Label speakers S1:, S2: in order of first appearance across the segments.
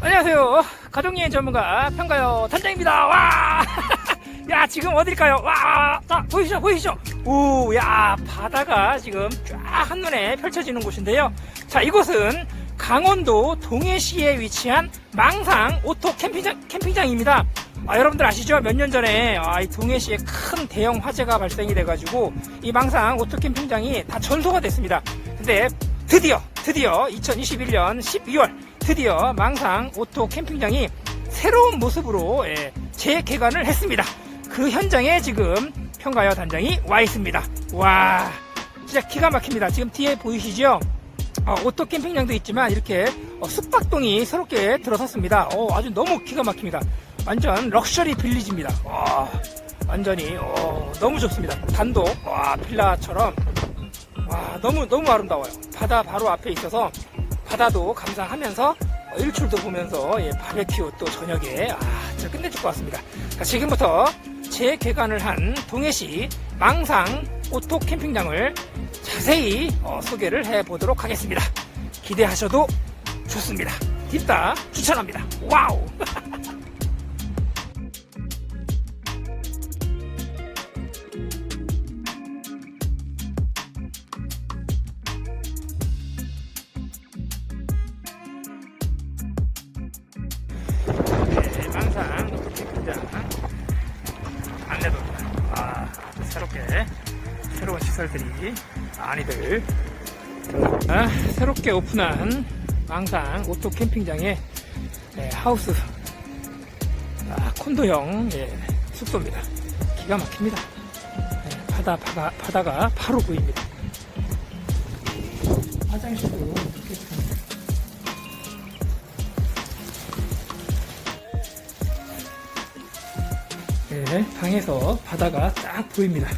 S1: 안녕하세요. 가족여행 전문가 평가요 단장입니다. 와! 야, 지금 어딜까요? 와! 자, 보이시죠? 보이시죠? 오, 야, 바다가 지금 쫙 한눈에 펼쳐지는 곳인데요. 자, 이곳은 강원도 동해시에 위치한 망상 오토 캠핑장, 캠핑장입니다. 아, 여러분들 아시죠? 몇 년 전에 아, 이 동해시에 큰 대형 화재가 발생이 돼가지고 이 망상 오토 캠핑장이 다 전소가 됐습니다. 근데 드디어 드디어 2021년 12월 드디어 망상 오토 캠핑장이 새로운 모습으로 예, 재개관을 했습니다. 그 현장에 지금 평가여 단장이 와 있습니다. 와 진짜 기가 막힙니다. 지금 뒤에 보이시죠? 어, 오토 캠핑장도 있지만 이렇게 어, 숙박동이 새롭게 들어섰습니다. 어, 아주 너무 기가 막힙니다. 완전 럭셔리 빌리지입니다. 와, 완전히 어, 너무 좋습니다. 단독 와, 빌라처럼 와 너무 너무 아름다워요. 바다 바로 앞에 있어서 바다도 감상하면서 어, 일출도 보면서 예, 바베큐 또 저녁에 아 진짜 끝내줄 것 같습니다. 자, 지금부터 재개관을 한 동해시 망상 오토 캠핑장을 자세히 어, 소개를 해보도록 하겠습니다. 기대하셔도 좋습니다. 딥다 추천합니다. 와우! 시설들이 많이들 아, 새롭게 오픈한 망상 오토 캠핑장의 예, 하우스 아, 콘도형 예, 숙소입니다. 기가 막힙니다. 예, 바다, 바다, 바다가 바로 보입니다. 화장실도. 예, 방에서 바다가 딱 보입니다.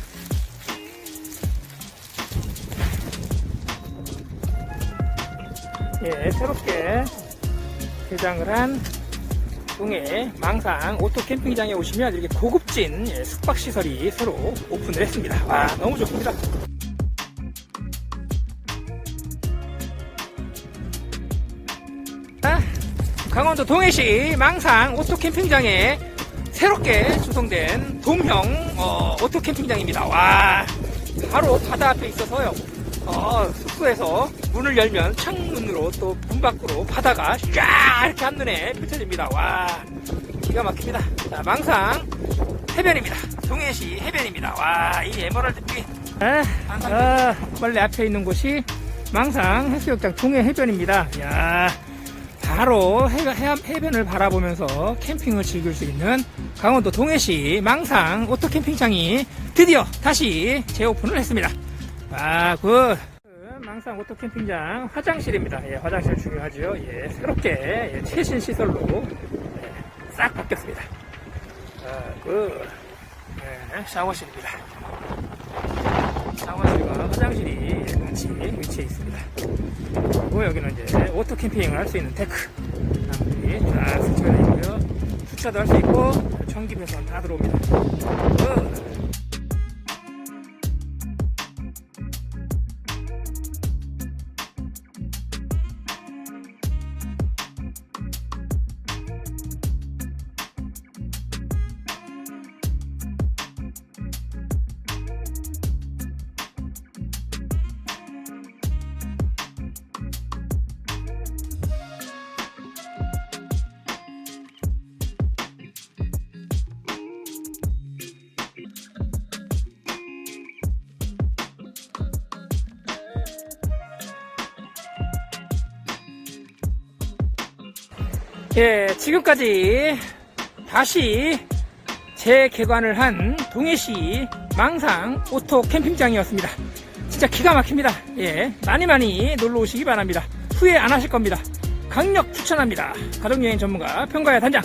S1: 예, 새롭게 개장을 한 동해 망상 오토 캠핑장에 오시면 이렇게 고급진 예, 숙박 시설이 새로 오픈을 했습니다. 와, 너무 좋습니다. 아, 강원도 동해시 망상 오토 캠핑장에 새롭게 조성된 돔형 어, 오토 캠핑장입니다. 와, 바로 바다 앞에 있어서요. 어, 숙소에서 문을 열면 창문으로 또 문 밖으로 바다가 쫙 이렇게 한눈에 펼쳐집니다. 와, 기가 막힙니다. 자, 망상 해변입니다. 동해시 해변입니다. 와, 이 에메랄드빛. 아, 아, 빨리 앞에 있는 곳이 망상 해수욕장 동해 해변입니다. 야, 바로 해, 해, 해변을 바라보면서 캠핑을 즐길 수 있는 강원도 동해시 망상 오토 캠핑장이 드디어 다시 재오픈을 했습니다. 아, 그 망상 오토 캠핑장 화장실입니다. 예, 화장실 중요하죠. 예, 새롭게 예, 최신 시설로 예, 싹 바뀌었습니다. 아, 그 예, 샤워실입니다. 샤워실과 화장실이 같이 위치해 있습니다. 그리고 여기는 이제 오토 캠핑을 할 수 있는 데크 나무들이 쫙 설치가 되어 있고요. 주차도 할 수 있고 전기 배선 다 들어옵니다. 그, 예, 지금까지 다시 재개관을 한 동해시 망상 오토 캠핑장이었습니다. 진짜 기가 막힙니다. 예, 많이 많이 놀러 오시기 바랍니다. 후회 안 하실 겁니다. 강력 추천합니다. 가족여행 전문가 평가야 단장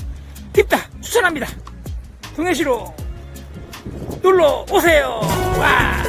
S1: 딥다 추천합니다. 동해시로 놀러 오세요. 와!